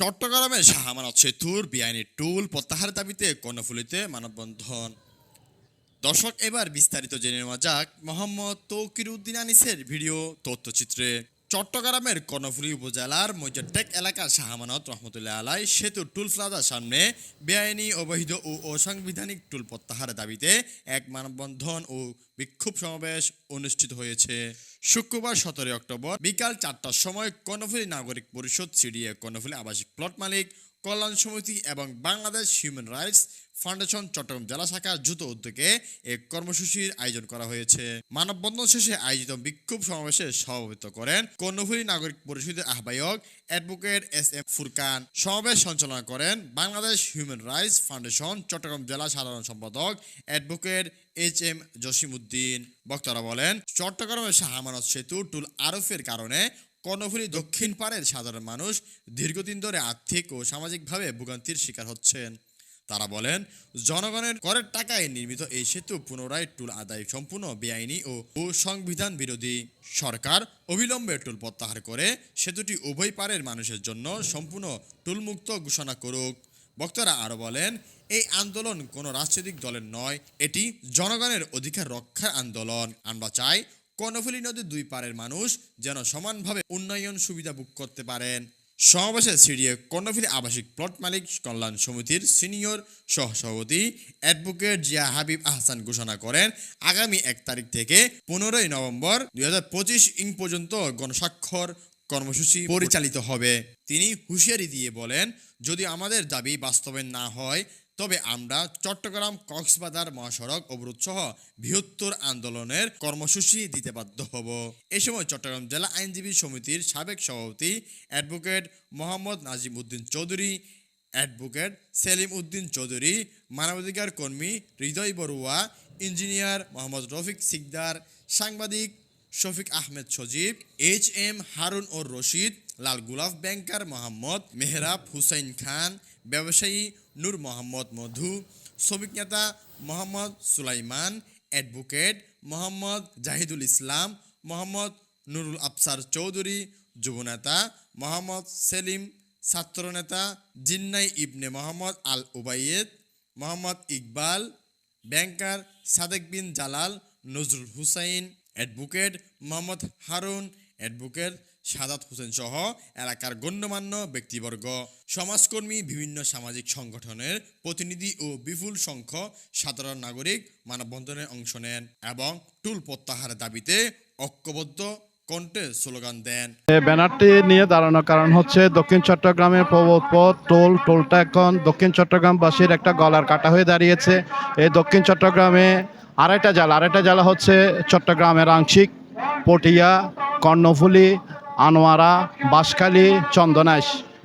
চট্টগ্রামের শাহমানত সেতুর বেআইনি টুল প্রত্যাহারের দাবিতে কর্ণফুলিতে মানববন্ধন। দর্শক, এবার বিস্তারিত জেনে নেওয়া যাক মোহাম্মদ তৌকির উদ্দিন আনিসের ভিডিও তথ্যচিত্রে। চট্টগ্রামের কর্ণফুলী উপজেলার মৈজরটেক এলাকার শাহমানত রহমতুল্লাহ আলাই সেতু টুল প্লাজার সামনে বেআইনি, অবৈধ ও অসাংবিধানিক টুল প্রত্যাহারের দাবিতে এক মানববন্ধন ও বিক্ষোভ সমাবেশ অনুষ্ঠিত হয়েছে। শুক্রবার সতেরোই অক্টোবর বিকাল চারটার সময় কর্ণফুলী নাগরিক পরিষদ সিডিএ কর্ণফুলী আবাসিক প্লট মালিক, কল্যাণ সমিতি এবং Bangladesh human rights foundation Chattogram জেলা শাখার যুত উদ্যোগে এক কর্মসূচির আয়োজন করা হয়েছে। মানববন্ধন শেষে আয়োজিত বিক্ষোভ সমাবেশে সভাপতিত্ব করেন কর্ণফুলী নাগরিক পরিষদের আহ্বায়ক অ্যাডভোকেট এস এম ফুরকান। সমাবেশ সঞ্চালনা করেন Bangladesh human rights foundation Chattogram জেলা সাধারণ সম্পাদক advocate H M Jashim Uddin বক্তারা বলেন, চট্টগ্রামের শাহমানত সেতু টুল আরফের কারণে কর্ণফুলী দক্ষিণ পাড়ের সাধারণ মানুষ দীর্ঘদিন ধরে আর্থিক ও সামাজিকভাবে ভোগান্তির শিকার হচ্ছেন। তারা বলেন, জনগণের করের টাকায় নির্মিত এই সেতু পুনরায় টুল আদায় সম্পূর্ণ বেআইনি ও সংবিধান বিরোধী। সরকার অবিলম্বে টুল প্রত্যাহার করে সেতুটি উভয় পারের মানুষের জন্য সম্পূর্ণ টুলমুক্ত ঘোষণা করুক। বক্তারা আরও বলেন, এই আন্দোলন কোনো রাজনৈতিক দলের নয়, এটি জনগণের অধিকার রক্ষার আন্দোলন। আমরা চাই কর্ণফুলী নদীর দুই পারের মানুষ যেন সমানভাবে উন্নয়ন সুবিধা ভোগ করতে পারেন। সমাবেশে সিডিএ কর্ণফুলী আবাসিক প্লট মালিক কল্যাণ সমিতির সিনিয়র সহসভাপতি অ্যাডভোকেট জিয়া হাবিব আহসান ঘোষণা করেন, আগামী এক তারিখ থেকে পনেরোই নভেম্বর দুই হাজার পঁচিশ ইং পর্যন্ত গণস্বাক্ষর কর্মসূচি পরিচালিত হবে। তিনি হুঁশিয়ারি দিয়ে বলেন, যদি আমাদের দাবি বাস্তবায়ন না হয় তবে আমরা চট্টগ্রাম, কক্সবাজার মহাসড়ক অবরোধ সহ বৃহত্তর আন্দোলনের কর্মসূচি দিতে বাধ্য হব। এ সময় চট্টগ্রাম জেলা আইনজীবী সমিতির সাবেক সভাপতি অ্যাডভোকেট মোহাম্মদ নাজিম উদ্দিন চৌধুরী, অ্যাডভোকেট সেলিম উদ্দিন চৌধুরী, মানবাধিকার কর্মী হৃদয় বড়ুয়া, ইঞ্জিনিয়ার মোহাম্মদ রফিক সিকদার, সাংবাদিক শফিক আহমেদ সজীব, এইচ এম হারুন ও রশিদ লাল গুলাফ ব্যাংকার মোহাম্মদ মেহরাব হুসাইন খান, ব্যবসায়ী নূর মোহাম্মদ মধু শ্রমিক নেতা মোহাম্মদ সুলাইমান অ্যাডভোকেট মোহাম্মদ জাহিদুল ইসলাম মোহাম্মদ নুরুল আফসার চৌধুরী যুবনেতা মোহাম্মদ সেলিম ছাত্রনেতা Jinnai Ibne Mohammad Al Ubaid Mohammad Iqbal banker Sadek Bin Jalal Nazrul Hussain advocate Mohammad Harun advocate Sadat Hossain সহ এলাকার গণ্যমান্য ব্যক্তিবর্গ। সমাজকর্মী, বিভিন্ন সামাজিক সংগঠনের প্রতিনিধি ও বিপুল সংখ্যক সাধারণ নাগরিক মানববন্ধনে অংশ নেন এবং টুল প্রত্যাহারের দাবিতে ঐক্যবদ্ধ স্লোগান দেন। ব্যানারটি নিয়ে দাঁড়ানোর কারণ হচ্ছে দক্ষিণ চট্টগ্রামের পথ, টোল, টোলটা এখন দক্ষিণ চট্টগ্রামবাসীর একটা গলার কাটা হয়ে দাঁড়িয়েছে। এই দক্ষিণ চট্টগ্রামে আড়াইটা জেলা আড়াইটা জেলা হচ্ছে চট্টগ্রামের আংশিক পটিয়া, কর্ণফুলি আনোয়ারা, বাঁশখালী, চন্দনাইশ।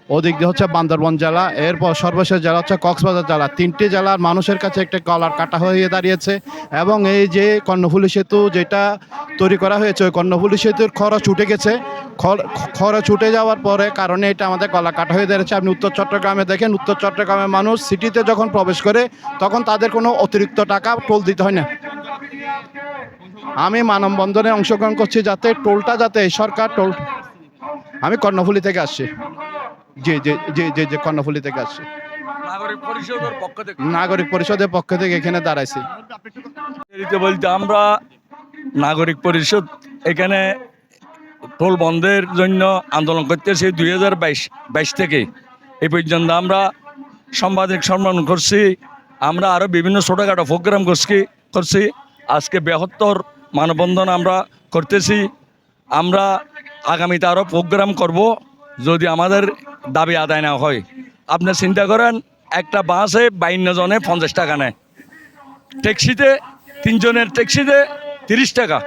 ওদিক দিয়ে হচ্ছে বান্দরবন জেলা। এরপর সর্বশেষ জেলা হচ্ছে কক্সবাজার জেলা। তিনটি জেলার মানুষের কাছে একটা গলার কাটা হয়ে দাঁড়িয়েছে এবং এই যে কর্ণফুলী সেতু যেটা তৈরি করা হয়েছে, ওই কর্ণফুলী সেতুর খরচ উঠে গেছে। খর- খরচ উঠে যাওয়ার পরে কারণে এটা আমাদের গলা কাটা হয়ে দাঁড়িয়েছে। আপনি উত্তর চট্টগ্রামে দেখেন, উত্তর চট্টগ্রামের মানুষ সিটিতে যখন প্রবেশ করে, তখন তাদের কোনো অতিরিক্ত টাকা টোল দিতে হয় না। আমি মানববন্ধনে অংশগ্রহণ করছি যাতে টোলটা যাতে সরকার টোল আমি কর্ণফুলি থেকে আসছি। জি জি জি জি জি কর্ণফুলী থেকে আসছি। নাগরিক পরিষদের পক্ষ থেকে। এখানে দাঁড়াইছি। বলতে বলতে আমরা নাগরিক পরিষদ এখানে টোল বন্ধের জন্য আন্দোলন করতেছি দুই হাজার বাইশ বাইশ থেকে। এই পর্যন্ত আমরা সাংবাদিক সম্মান করছি আমরা আরও বিভিন্ন ছোটোখাটো প্রোগ্রাম করছি করছি। আজকে বৃহত্তর মানববন্ধন আমরা করতেছি। আমরা আগামীতে আরও প্রোগ্রাম করব যদি আমাদের দাবি আদায় না হয়। আপনি চিন্তা করেন, একটা বাসে বাইন্ন জনে পঞ্চাশ টাকা নেয়। ট্যাক্সিতে তিনজনের ট্যাক্সিতে তিরিশ টাকা,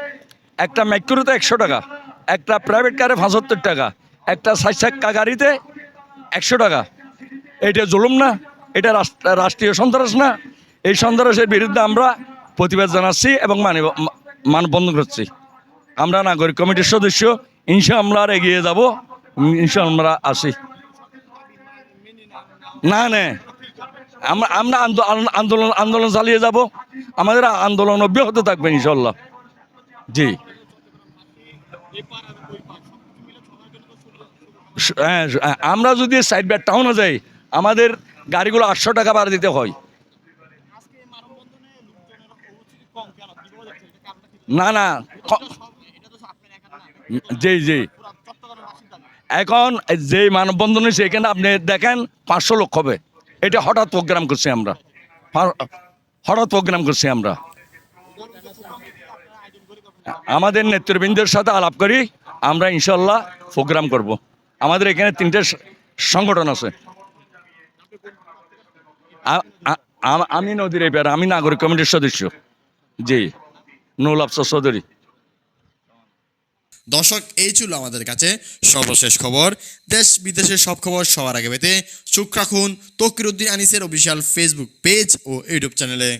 একটা ম্যাক্রোতে একশো টাকা, একটা প্রাইভেট কারে পঁচাত্তর টাকা, একটা ষাট চাক্কা গাড়িতে একশো টাকা। এটা জুলুম না, এটা রাষ্ট্র- রাষ্ট্রীয় সন্ত্রাস না। এই সন্ত্রাসের বিরুদ্ধে আমরা প্রতিবাদ জানাচ্ছি এবং মানে মানববন্ধন করছি। আমরা নাগরিক কমিটির সদস্য ইনশা আমরা আর এগিয়ে যাব। ইনশা আমরা আসি। না না। আমরা আমরা আন্দো- আন্দোলন আন্দোলন চালিয়ে যাব। আমাদের আন্দোলন অব্যাহত থাকবে ইনশাল্লাহ জি। হ্যাঁ, হ্যাঁ, আমরা যদি সাইড ব্যাট টাউনে যাই আমাদের গাড়িগুলো আটশো টাকা ভাড়া দিতে হয়। না না জি জি। এখন যে মানববন্ধন হয়েছে এখানে আপনি দেখেন পাঁচশো লোক হবে। এটা হঠাৎ প্রোগ্রাম করছি আমরা। হঠাৎ প্রোগ্রাম করছি আমরা। আমাদের নেতৃবৃন্দের সাথে আলাপ করি, আমরা ইনশাল্লাহ প্রোগ্রাম করব। আমাদের এখানে তিনটে সংগঠন আছে। আমি নদীর এবার আমি নাগরিক কমিটির সদস্য। জি নুল আফসার চৌধুরী। দর্শক, এই ছিল আমাদের কাছে সর্বশেষ খবর। দেশ বিদেশের সব খবর সবার আগে পেতে চোখ রাখুন তকিরুদ্দিন আনিসের অফিসিয়াল ফেসবুক পেজ ও ইউটিউব চ্যানেলে